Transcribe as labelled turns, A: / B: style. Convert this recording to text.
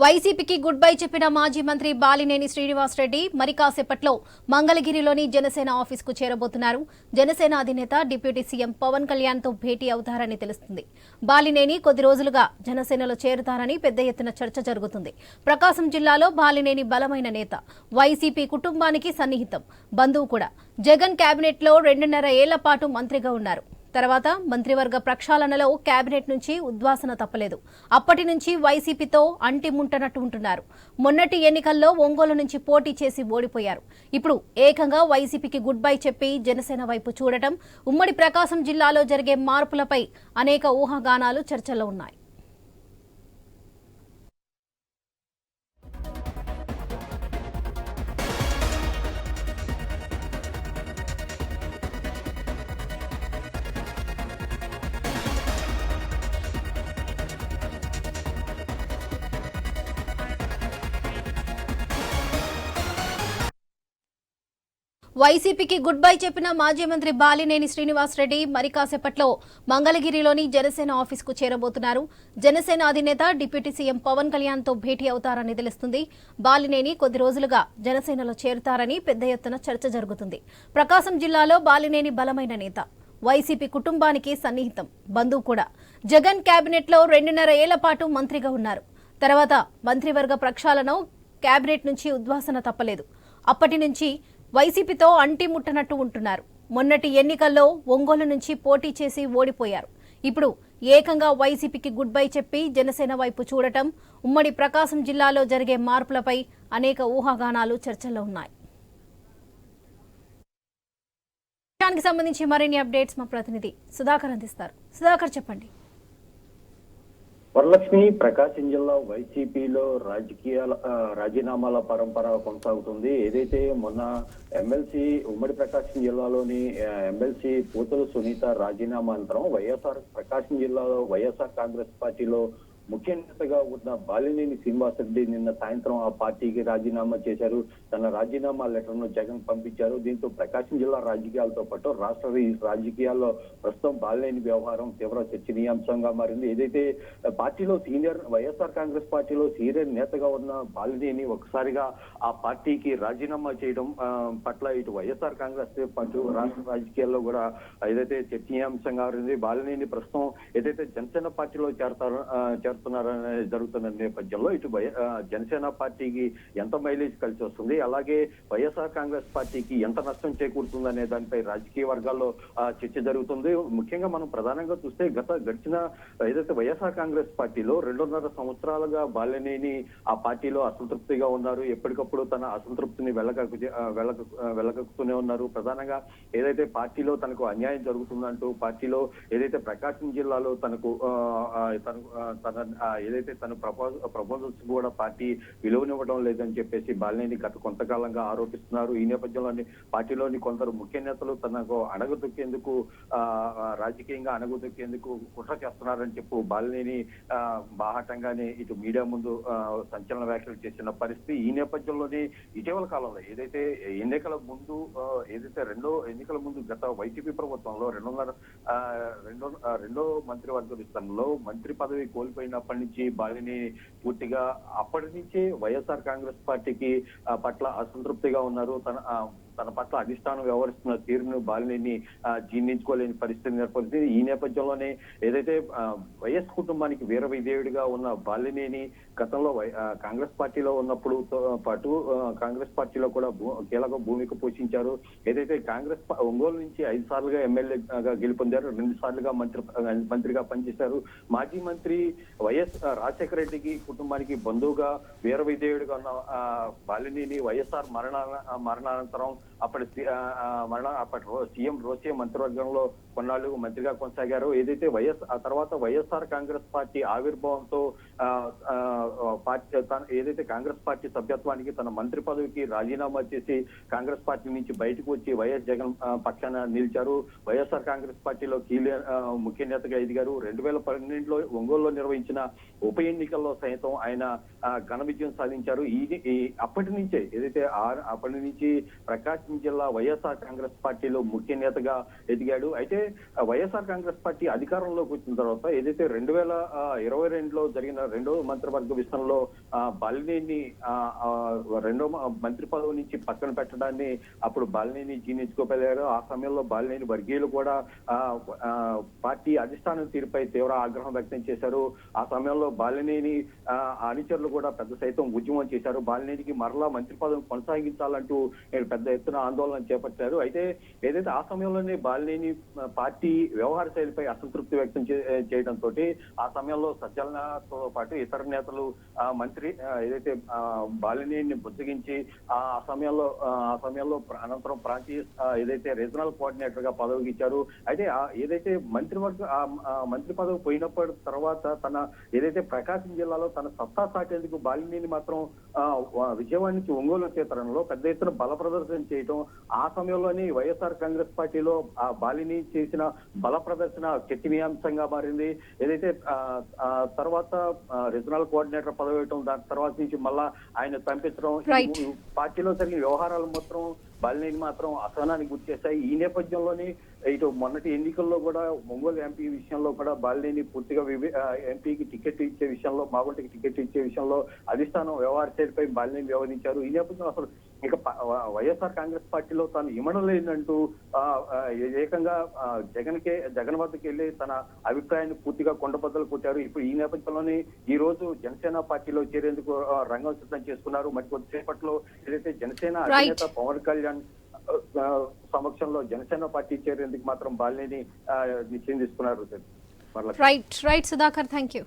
A: వైసీపీకి good bye చెప్పిన మాజీ మంత్రి బాలినేని శ్రీనివాస్ రెడ్డి మరి కాసేపట్లో మంగళగిరిలోని జనసేన ఆఫీసుకు చేరబోతున్నారు. జనసేన అధినేత డిప్యూటీ సీఎం పవన్ కళ్యాణ్తో భేటీ అవుతారని తెలుస్తుంది. బాలినేని కొద్ది రోజులుగా జనసేనలో చేరుతారని పెద్ద ఎత్తున చర్చ జరుగుతుంది. ప్రకాశం జిల్లాలో బాలినేని బలమైన నేత వైసీపీ కుటుంబానికి సన్నిహితం. బంధువు కూడా. జగన్ కేబినెట్లో రెండున్నర ఏళ్ళ పాటు మంత్రిగా ఉన్నారు. తర్వాత మంత్రివర్గ ప్రక్షాళనలో కేబినెట్ నుంచి ఉద్వాసన తప్పలేదు. అప్పటి నుంచి వైసీపీతో అంటిముంటనట్టు ఉంటున్నారు. మొన్నటి ఎన్నికల్లో ఒంగోలు నుంచి పోటీ చేసి ఓడిపోయారు. ఇప్పుడు ఏకంగా వైసీపీకి గుడ్ బై చెప్పి జనసేన వైపు చూడటం ఉమ్మడి ప్రకాశం జిల్లాలో జరిగే మార్పులపై అనేక ఊహాగానాలు చర్చలో ఉన్నాయి. వైసీపీకి గుడ్ బై చెప్పిన మాజీ మంత్రి బాలినేని శ్రీనివాస్ రెడ్డి మరి కాసేపట్లో మంగళగిరిలోని జనసేన ఆఫీసుకు చేరబోతున్నారు. జనసేన అధినేత డిప్యూటీ సీఎం పవన్ కళ్యాణ్తో భేటీ అవుతారని తెలుస్తుంది. బాలినేని కొద్ది రోజులుగా జనసేనలో చేరుతారని పెద్ద ఎత్తున చర్చ జరుగుతుంది. ప్రకాశం జిల్లాలో బాలినేని బలమైన నేత. వైసీపీ కుటుంబానికి సన్నిహితం బంధువు కూడా. జగన్ కేబినెట్లో రెండున్నర ఏళ్ళ పాటు మంత్రిగా ఉన్నారు. తర్వాత మంత్రివర్గ ప్రక్షాళన కేబినెట్ నుంచి ఉద్వాసన తప్పలేదు. అప్పటి నుంచి వైసీపీతో అంటిముట్టనట్టు ఉంటున్నారు. మొన్నటి ఎన్నికల్లో ఒంగోలు నుంచి పోటీ చేసి ఓడిపోయారు. ఇప్పుడు ఏకంగా వైసీపీకి గుడ్ బై చెప్పి జనసేన వైపు చూడటం ఉమ్మడి ప్రకాశం జిల్లాలో జరిగే మార్పులపై అనేక ఊహాగానాలు చర్చల్లో ఉన్నాయి. విషయానికి సంబంధించి మరిన్ని అప్డేట్స్ మా ప్రతినిధి సుధాకర్ అందిస్తారు. సుధాకర్ చెప్పండి.
B: వరలక్ష్మి ప్రకాశం జిల్లా వైసీపీలో రాజకీయాల రాజీనామాల పరంపర కొనసాగుతుంది. ఏదైతే మొన్న ఎమ్మెల్సీ ఉమ్మడి ప్రకాశం జిల్లాలోని ఎమ్మెల్సీ పూతల సునీత రాజీనామా అనంతరం వైఎస్ఆర్ ప్రకాశం జిల్లాలో వైఎస్ఆర్ కాంగ్రెస్ పార్టీలో ముఖ్య నేతగా ఉన్న బాలినేని శ్రీనివాసరెడ్డి నిన్న సాయంత్రం ఆ పార్టీకి రాజీనామా చేశారు. తన రాజీనామా లెటర్ను జగన్ పంపించారు. దీంతో ప్రకాశం జిల్లా రాజకీయాలతో పాటు రాష్ట్ర రాజకీయాల్లో ప్రస్తుతం బాలినేని వ్యవహారం తీవ్ర చర్చనీయాంశంగా మారింది. ఏదైతే పార్టీలో సీనియర్ వైఎస్ఆర్ కాంగ్రెస్ పార్టీలో సీనియర్ నేతగా ఉన్న బాలినేని ఒకసారిగా ఆ పార్టీకి రాజీనామా చేయడం పట్ల ఇటు వైఎస్ఆర్ కాంగ్రెస్ పాటు రాష్ట్ర రాజకీయాల్లో కూడా ఏదైతే చర్చనీయాంశంగా మారింది బాలినేని ప్రస్తుతం ఏదైతే జనసేన పార్టీలో చేరతారో చేరుతున్నారనే జరుగుతున్న నేపథ్యంలో ఇటు వై- జనసేన పార్టీకి ఎంత మైలేజ్ కలిసి వస్తుంది? అలాగే వైఎస్ఆర్ కాంగ్రెస్ పార్టీకి ఎంత నష్టం చేకూరుతుందనే దానిపై రాజకీయ వర్గాల్లో చర్చ జరుగుతుంది. ముఖ్యంగా మనం ప్రధానంగా చూస్తే గత గడిచిన ఏదైతే వైఎస్ఆర్ కాంగ్రెస్ పార్టీలో రెండున్నర సంవత్సరాలుగా బాలినేని ఆ పార్టీలో అసంతృప్తిగా ఉన్నారు. ఎప్పటికప్పుడు తన అసంతృప్తిని వెళ్ళక వెళ్ళక వెళ్ళగక్కుతూనే ఉన్నారు. ప్రధానంగా ఏదైతే పార్టీలో తనకు అన్యాయం జరుగుతుందంటూ పార్టీలో ఏదైతే ప్రకాశం జిల్లాలో తనకు తన ఏదైతే తన ప్రపోజ్ ప్రపోజల్స్ కూడా పార్టీ విలువనివ్వడం లేదని చెప్పేసి బాలినేని గత కొంతకాలంగా ఆరోపిస్తున్నారు. ఈ నేపథ్యంలోని పార్టీలోని కొందరు ముఖ్య నేతలు తనకు అణగదొక్కేందుకు ఆ, రాజకీయంగా అణగదొక్కేందుకు కుట్ర చేస్తున్నారని చెప్పు బాలినేని బాహటంగానే బాహాటంగానే ఇటు మీడియా ముందు ఆ, సంచలన వ్యాఖ్యలు చేసిన పరిస్థితి. ఈ నేపథ్యంలోనే ఇటీవల కాలంలో ఏదైతే ఎన్నికల ముందు ఏదైతే రెండో ఎన్నికల ముందు గత వైసీపీ ప్రభుత్వంలో రెండున్నర రెండో రెండో మంత్రివర్గ విస్తరణలో మంత్రి పదవి కోల్పోయిన కోల్పోయినప్పటి నుంచి బాలిని పూర్తిగా అప్పటి నుంచే వైఎస్ఆర్ కాంగ్రెస్ పార్టీకి ఆ, పట్ల అసంతృప్తిగా ఉన్నారు. తన ఆ, తన పట్ల అధిష్టానం వ్యవహరిస్తున్న తీరును బాలినేని జీర్ణించుకోలేని పరిస్థితి నెలకొంది ఈ నేపథ్యంలోనే ఏదైతే వైఎస్ కుటుంబానికి వీర విధేయుడిగా ఉన్న బాలినేని గతంలో వై- కాంగ్రెస్ పార్టీలో ఉన్నప్పుడు పాటు కాంగ్రెస్ పార్టీలో కూడా కీలక భూమిక పోషించారు. ఏదైతే కాంగ్రెస్ ఒంగోలు నుంచి ఐదు సార్లుగా ఎమ్మెల్యేగా గెలుపొందారు రెండు సార్లుగా మంత్రి మంత్రిగా పనిచేశారు. మాజీ మంత్రి వైఎస్ రాజశేఖర రెడ్డికి కుటుంబానికి బంధువుగా వీర విధేయుడిగా ఉన్న బాలినేని వైఎస్ఆర్ మరణ మరణానంతరం అప్పటి సి- మరణ అప్పటి సీఎం రోసే మంత్రివర్గంలో కొన్నాళ్ళు మంత్రిగా కొనసాగారు. ఏదైతే వైఎస్ ఆ తర్వాత వైఎస్ఆర్ కాంగ్రెస్ పార్టీ ఆవిర్భావంతో పార్టీ తన ఏదైతే కాంగ్రెస్ పార్టీ సభ్యత్వానికి తన మంత్రి పదవికి రాజీనామా చేసి కాంగ్రెస్ పార్టీ నుంచి బయటకు వచ్చి వైఎస్ జగన్ పక్షాన నిలిచారు. వైఎస్ఆర్ కాంగ్రెస్ పార్టీలో కీలక ముఖ్య నేతగా ఎదిగారు. రెండు వేల పన్నెండులో ఒంగోలులో నిర్వహించిన ఉప ఎన్నికల్లో సైతం ఆయన ఘన విజయం సాధించారు. ఈ అప్పటి నుంచే ఏదైతే అప్పటి నుంచి ప్రకాశ్ జిల్లా వైఎస్ఆర్ కాంగ్రెస్ పార్టీలో ముఖ్య నేతగా ఎదిగాడు. అయితే వైఎస్ఆర్ కాంగ్రెస్ పార్టీ అధికారంలోకి వచ్చిన తర్వాత ఏదైతే రెండు వేల ఇరవై రెండులో జరిగిన రెండో మంత్రివర్గ విషయంలో బాలినేని ఆ, ఆ, రెండో మంత్రి పదవి నుంచి పక్కన పెట్టడాన్ని అప్పుడు బాలినేని జీర్ణించుకోగలిగారు ఆ సమయంలో బాలినేని వర్గీయులు కూడా ఆ, పార్టీ అధిష్టానం తీరుపై తీవ్ర ఆగ్రహం వ్యక్తం చేశారు. ఆ సమయంలో బాలినేని అనుచరులు కూడా పెద్ద సైతం ఉద్యమం చేశారు. బాలినేనికి మరలా మంత్రి పదవి కొనసాగించాలంటూ నేను పెద్ద ఎత్తున ఆందోళన చేపట్టారు. అయితే ఏదైతే ఆ సమయంలోనే బాలినేని పార్టీ వ్యవహార శైలిపై అసంతృప్తి వ్యక్తం చే- చేయడంతో ఆ సమయంలో సజ్జలతో పాటు ఇతర నేతలు మంత్రి స్త్రీ ఏదైతే ఆ, బుజ్జగించి ఆ సమయంలో ఆ సమయంలో అనంతరం ప్రాంతీయ ఏదైతే రీజనల్ కోఆర్డినేటర్గా పదవికి ఇచ్చారు. అయితే ఏదైతే మంత్రివర్గ మంత్రి పదవి పోయినప్పటి తర్వాత తన ఏదైతే ప్రకాశం జిల్లాలో తన సత్తా సాటేందుకు బాలినేని మాత్రం విజయవాడ నుంచి ఒంగోలు వచ్చే పెద్ద ఎత్తున బల ప్రదర్శన చేయటం ఆ సమయంలోనే వైఎస్ఆర్ కాంగ్రెస్ పార్టీలో ఆ బాలిని చేసిన బల ప్రదర్శన చర్చనీయాంశంగా మారింది. ఏదైతే ఆ, తర్వాత రీజనల్ కోఆర్డినేటర్ పదవి ఇవ్వటం దాని తర్వాత నుంచి మళ్ళా ఆయన. ఈ పార్టీలో జరిగిన వ్యవహారాలు మాత్రం బాలినేని మాత్రం అసహనానికి గురి చేశాయి. ఈ నేపథ్యంలోనే ఇటు మొన్నటి ఎన్నికల్లో కూడా ఒంగోలు ఎంపీ విషయంలో కూడా బాలినేని పూర్తిగా ఎంపీకి టికెట్ ఇచ్చే విషయంలో మాగుంటికి టికెట్ ఇచ్చే విషయంలో అధిష్టానం వ్యవహార శైలిపై బాలినేని వ్యవహరించారు. ఈ నేపథ్యంలో అసలు ఇక వైఎస్ఆర్ కాంగ్రెస్ పార్టీలో తాను ఆ, ఏకంగా జగన్ కే జగన్ వద్దకు వెళ్ళి తన అభిప్రాయాన్ని పూర్తిగా కొండబద్దలు కొట్టారు. ఇప్పుడు ఈ నేపథ్యంలోనే ఈ రోజు జనసేన పార్టీలో చేరేందుకు రంగం సిద్ధం చేసుకున్నారు. మరి కొద్దిసేపట్లో ఏదైతే జనసేన. అధినేత పవన్ కళ్యాణ్ సమక్షంలో జనసేన పార్టీ చేరేందుకు మాత్రం బాలినేని నిశ్చయం తీసుకున్నారు.
A: Right right Sudhakar thank you